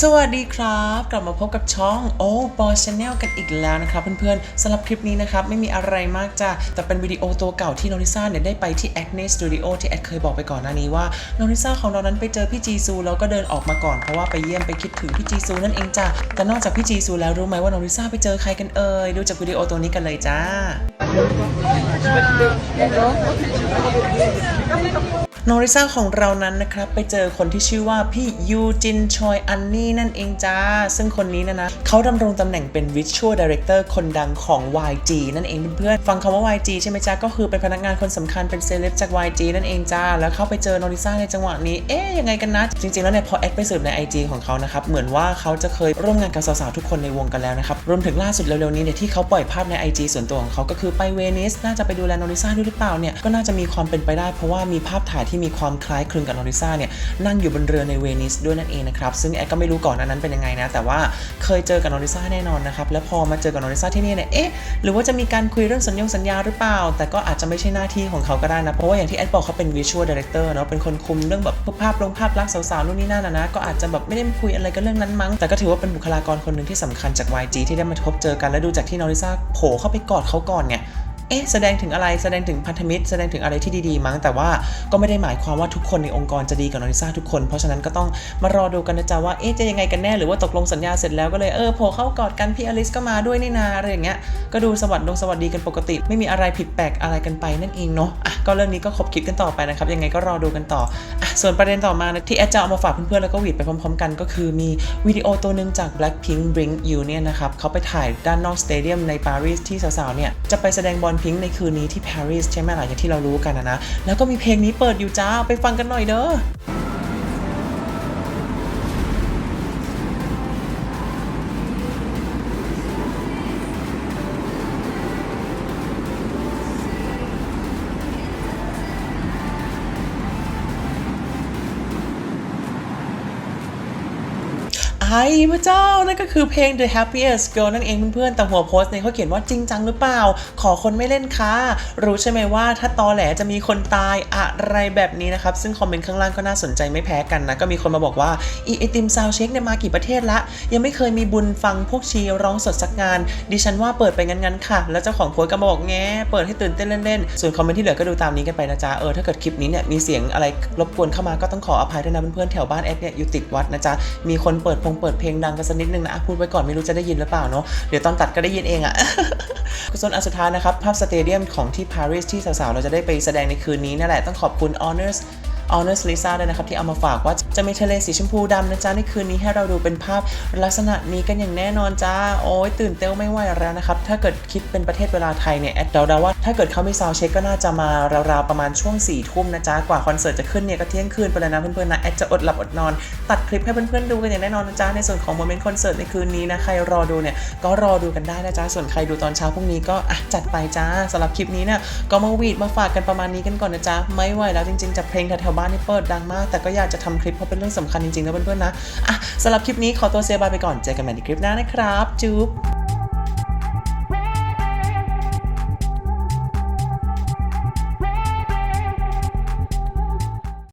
สวัสดีครับ กลับมาพบกับช่องโอ้ปอชแนลกันอีกแล้วนะครับเพื่อนๆสำหรับคลิปนี้นะครับ ไม่มีอะไรมากจ้ะแต่เป็นวิดีโอตัวเก่าที่น้องลิซ่าเนี่ยได้ไปที่ Acne Studio ที่แอดเคยบอกไปก่อนหน้านี้ว่าน้องลิซ่าของเรานั้นไปเจอพี่จีซูแล้วก็เดินออกมาก่อนเพราะว่าไปเยี่ยมไปคิดถึงพี่จีซูนั่นเองจ้ะแต่นอกจากพี่จีซูแล้วรู้ไหมว่าน้องลิซ่าไปเจอใครกันเอ่ยดูจากวิดีโอตัวนี้กันเลยจ้า น้องริซ่าของเรานั้นนะครับไปเจอคนที่ชื่อว่าพี่ยูจินชอยอันนี่นั่นเองจ้า ซึ่งคนนี้นะนะเขาดำรงตำแหน่งเป็น Visual Director คนดังของ YG นั่นเองเพื่อนๆฟังคำว่า YG ใช่ไหมจ้าก็คือเป็นพนักงานคนสำคัญเป็นเซเลบจาก YG นั่นเองจ้า แล้วเข้าไปเจอน้องริซ่าในจังหวะนี้ เอ๊ยยังไงกันนะ จริงๆแล้วเนี่ยพอแอดไปสืบใน IG ของเขานะครับเหมือนว่าเขาจะเคยร่วมงานกับสาวๆทุกคนในวงกันแล้วนะครับรวมถึงล่าสุดเร็วๆนี้เนี่ยที่เขาปล่อยภาพใน IG ส่วนตัวของเขาก็คือไปเวนิสน่าจะไปดูแลน้องลิซ่าด้วยหรือเปล่าเนี่ยก็น่าจะมีความเป็นไปได้เพราะว่ามีภาพถ่ายที่มีความคล้ายคลึงกับน้องลิซ่าเนี่ยนั่งอยู่บนเรือในเวนิสด้วยนั่นเองนะครับซึ่งแอดก็ไม่รู้ก่อนหนานั้นเป็นยังไงนะแต่ว่าเคยเจอกับน้องลิซ่าแน่นอนนะครับแล้วพอมาเจอกับน้องลิซ่าที่นี่เนี่ยเอ๊ะหรือว่าจะมีการคุยเรื่องสัญญงสัญญาหรือเปล่า แต่ก็อาจจะไม่ใช่หน้าที่ของเขาก็ได้นะเพราะว่าอย่างที่แอดบอกเขาเป็น visual director เนาะเป็นคนคุมเรื่องแบบภาพลงภาพลักษณ์สาวๆนู่นนี่นั่นนะนะก็อาจจะแบบไม่ได้คุยอะไรกันเรื่องนั้นมั้งแต่ก็ถือว่าเป็นบุคลากรคนหนึ่งที่สำคัญจาก YG ที่ได้มาพบเจอกันและดูจากที่นอริซาโผล่เข้าไปกอดเขาก่อนเนี่ย เอ๊ะแสดงถึงอะไรแสดงถึงพันธมิตร แสดงถึงอะไรที่ดีๆมั้ง แต่ว่าก็ไม่ได้หมายความว่าทุกคนในองค์กรจะดีกับนองลิซาทุกคน เพราะฉะนั้นก็ต้องมารอดูกันนะจ๊ะว่าเอ๊ะจะยังไงกันแน่หรือว่าตกลงสัญญาเสร็จแล้วก็เลยเออโผล่เข้ากอดกันพี่อลิสก็มาด้วยนี่นาอะไรอย่างเงี้ยก็ดูสวัสดีสวัสดีกันปกติ ไม่มีอะไรผิดแปลกอะไรกันไปนั่นเองเนาะอะก็เรื่องนี้ก็คบคิดกันต่อไปนะครับยังไงก็รอดูกันต่ออะส่วนประเด็นต่อมานะที่แอดจะเอามาฝากเพื่อนๆแล้วก็วีดไปพร้อม ๆ กันก็คือมีวิดีโอตัวหนึ่งจาก Blackpink Bring You เนี่ยนะครับเขาไปถ่ายด้านนอกสเตเดียมในปารีสที่สาวๆเนี่ยจะไปแสดงบอลพิงค์ในคืนนี้ที่ปารีสใช่ไหมล่ะอย่ากที่เรารู้กันนะนะ แล้วก็มีเพลงนี้เปิดอยู่จ้าไปฟังกันหน่อยเด้อ ไอ้พระเจ้านั่นก็คือเพลง The Happiest Girl นั่นเองเพื่อนๆแต่หัวโพสต์เนี่ยเขาเขียนว่าจริงจังหรือเปล่า ขอคนไม่เล่นค่ะ รู้ใช่ไหมว่าถ้าตอแหลจะมีคนตายอะไรแบบนี้นะครับ ซึ่งคอมเมนต์ข้างล่างก็น่าสนใจไม่แพ้กันนะ ก็มีคนมาบอกว่า อีไอติมซาวเช็คเนี่ยมากี่ประเทศละ ยังไม่เคยมีบุญฟังพวกชีร้องสดสักงาน ดิฉันว่าเปิดไปงั้นๆค่ะ แล้วเจ้าของโพสต์ก็มาบอกแง่เปิดให้ตื่นเต้นเล่นๆส่วนคอมเมนต์ที่เหลือก็ดูตามนี้กันไปนะจ๊ะเออถ้าเกิดคลิปนี้เนี่ยมีเสียงอะไรรบกวนเข้ามาก็ต้องขออภัยด้วยนะเพื่อนๆแถวบ้านแอดเนี่ยอยู่ติดวัดนะจ๊ะมีคนเปิดพงเปิดเพลงดังกันสักนิดนึงนะพูดไว้ก่อนไม่รู้จะได้ยินหรือเปล่าเนาะเดี๋ยวตอนตัดก็ได้ยินเองอะส่วนอันสุดท้ายนะครับภาพสเตเดียมของที่ปารีสที่สาวๆ เราจะได้ไปแสดงในคืนนี้นั่นแหละต้องขอบคุณ Honors Honors Lisa ด้วยนะครับ ที่เอามาฝากว่าจะมีทะเลสีชมพูดำนะจ๊ะ ในคืนนี้ให้เราดูเป็นภาพลักษณะนี้กันอย่างแน่นอนจ้า โอ้ยตื่นเต้นไม่ไหวแล้วนะครับ ถ้าเกิดคิดเป็นประเทศเวลาไทยเนี่ยแอดเดาว่า ถ้าเกิดเขาไม่ซาวเช็คก็น่าจะมาราวๆประมาณช่วง4ี่ทุ่มนะจ๊ะ กว่าคอนเสิร์ตจะขึ้นเนี่ยก็เที่ยงคืนไปแล้วนะเพื่อนๆนะแอดจะอดหลับอดนอน ตัดคลิปให้เพื่อนๆดูกันอย่างแน่นอนนะจ๊ะ ในส่วนของโมเมนต์คอนเสิร์ตในคืนนี้นะ ใครรอดูเนี่ยก็รอดูกันได้นะจ๊ะ ส่วนใครดูตอนเช้าพรุ่งนี้ก็อะจัดไปจ้าสำหรับคลิปนี้เนี่ยก็มาวีดมาฝากกันประมาณนี้กันก่อนนะจ๊ะ ไม่ไหวแล้วจริงๆจากเพลงแถวๆบ้านนี่เปิดดังมาก แต่ก็อยากจะทำคลิปเพราะเป็นเรื่องสำคัญจริงๆนะเพื่อนๆนะอะสำหรับคลิปนี้ขอตัวเซบายไปก่อนเจอกันใหม่ในคลิปหน้านะครับจุ๊บ